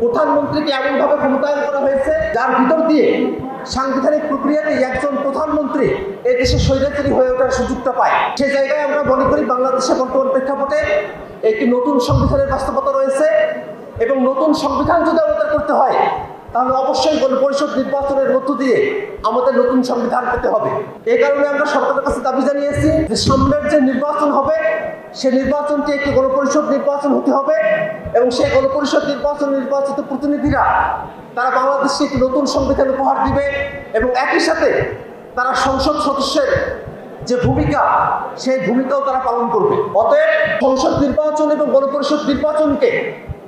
প্রধানমন্ত্রীকে এমনভাবে ক্ষমতায়ন করা হয়েছে, যার ভিতর দিয়ে সাংবিধানিক প্রক্রিয়াতে একজন প্রধানমন্ত্রী এ দেশের স্বৈরাচারী হয়ে ওঠার সুযোগটা পায়। সে জায়গায় আমরা মনে করি বাংলাদেশে বর্তমান প্রেক্ষাপটে একটি নতুন সংবিধানের বাস্তবতা রয়েছে এবং নতুন সংবিধান যদি আমাদের করতে হয় তাহলে অবশ্যই গণপরিষদ নির্বাচনের মধ্য দিয়ে আমাদের নতুন সংবিধান পেতে হবে। এই কারণে আমরা সরকারের কাছে দাবি জানিয়েছি যে সামনের যে নির্বাচন হবে, সে নির্বাচনটি একটি গণপরিষদ নির্বাচন হতে হবে এবং সেই গণপরিষদ নির্বাচন নির্বাচিত প্রতিনিধিরা তারা বাংলাদেশকে একটি নতুন সংবিধান উপহার দিবে এবং একই সাথে তারা সংসদ সদস্যের যে ভূমিকা, সেই ভূমিকাও তারা পালন করবে। অতএব সংসদ নির্বাচন এবং গণপরিষদ নির্বাচনকে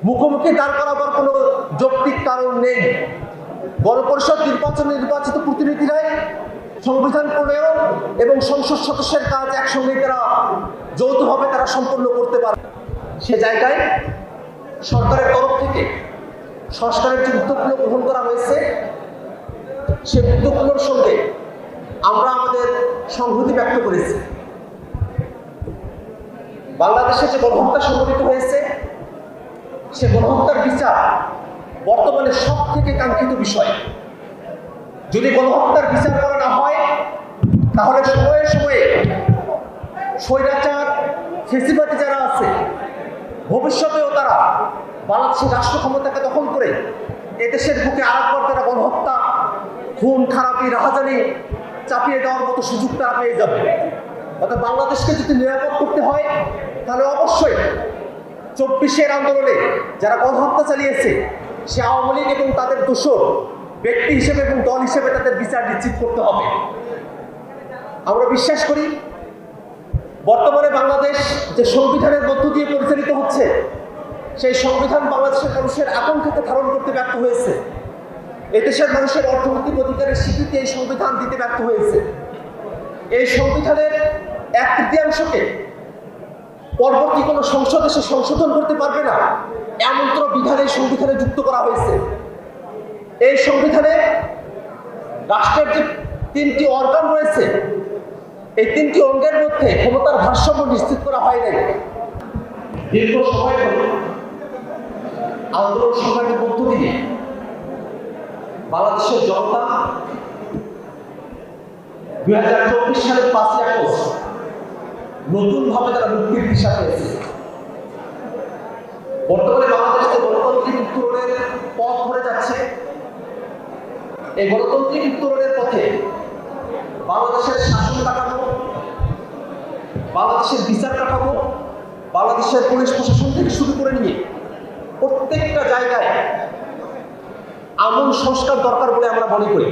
মুখোমুখি দাঁড় করাবার কোনো যৌক্তিক কারণ নেই। গণপরিষদ নির্বাচন নির্বাচিত প্রতিনিধিরাই সংবিধান প্রণয়ন এবং সংসদ সদস্যের কাজ একসঙ্গে তারা যৌথভাবে তারা সম্পন্ন করতে পারে সে জায়গায় সরকারের তরফ থেকে সংস্কারের যে উদ্যোগগুলো গ্রহণ করা হয়েছে, সে উদ্যোগগুলোর সঙ্গে আমরা আমাদের সংহতি ব্যক্ত করেছি। বাংলাদেশে যে গণহত্যা সংঘটিত হয়েছে, সে গণহত্যার বিচার বর্তমানে সব থেকে কাঙ্ক্ষিত বিষয়, যদি গণহত্যার বিচার করা না হয়, তাহলে সময়ে সময়ে স্বৈরাচার, ফেসিবাদী যারা আছে, ভবিষ্যতেও তারা বাংলাদেশের রাষ্ট্র ক্ষমতাকে দখল করে এদেশের বুকে আরেকবার তারা গণহত্যা, খুন, খারাপি, রাহাজানি চাপিয়ে দেওয়ার মতো সুযোগ তারা পেয়ে যাবে। অর্থাৎ বাংলাদেশকে যদি নিরাপদ করতে হয়, তাহলে অবশ্যই চব্বিশের আন্দোলনে যারা গণহত্যা চালিয়েছে সে আওয়ামী লীগ এবং তাদের দোষর ব্যক্তি হিসেবে এবং দল হিসেবে তাদের বিচার নিশ্চিত করতে হবে। আমরা বিশ্বাস করি, বর্তমানে বাংলাদেশ যে সংবিধানের মধ্য দিয়ে পরিচালিত হচ্ছে, সেই সংবিধান বাংলাদেশের মানুষের আকাঙ্ক্ষাকে ধারণ করতে ব্যর্থ হয়েছে। এদেশের মানুষের অর্থনৈতিক অধিকারের স্বীকৃতি এই সংবিধান দিতে ব্যর্থ হয়েছে। এই সংবিধানের এক তৃতীয়াংশকে পরবর্তী কোনো সংসদ এসে সংশোধন করতে পারবে না। এমন কোনো বিধান এই সংবিধানে যুক্ত করা হয়েছে। এই সংবিধানে রাষ্ট্রের যে তিনটি অর্গান রয়েছে, এই তিনটি অঙ্গের মধ্যে ক্ষমতার ভারসাম্য নিশ্চিত করা হয় নাই। দীর্ঘ সময় আন্দোলন সংগ্রামের মধ্য দিয়ে বাংলাদেশের জনতা দুই হাজার চব্বিশ সালের পাঁচই আগস্ট নতুনভাবে তারা মুক্তির দিশা পেয়েছে বর্তমানে বাংলাদেশ গণতান্ত্রিক উত্তরণের পথ ধরে যাচ্ছে, এই গণতান্ত্রিক উত্তরণের পথে বাংলাদেশের শাসন কাঠামো বাংলাদেশের বিচার কাঠামো বাংলাদেশের পুলিশ প্রশাসন থেকে শুরু করে নিয়ে প্রত্যেকটা জায়গায় আমূল সংস্কার দরকার বলে আমরা মনে করি।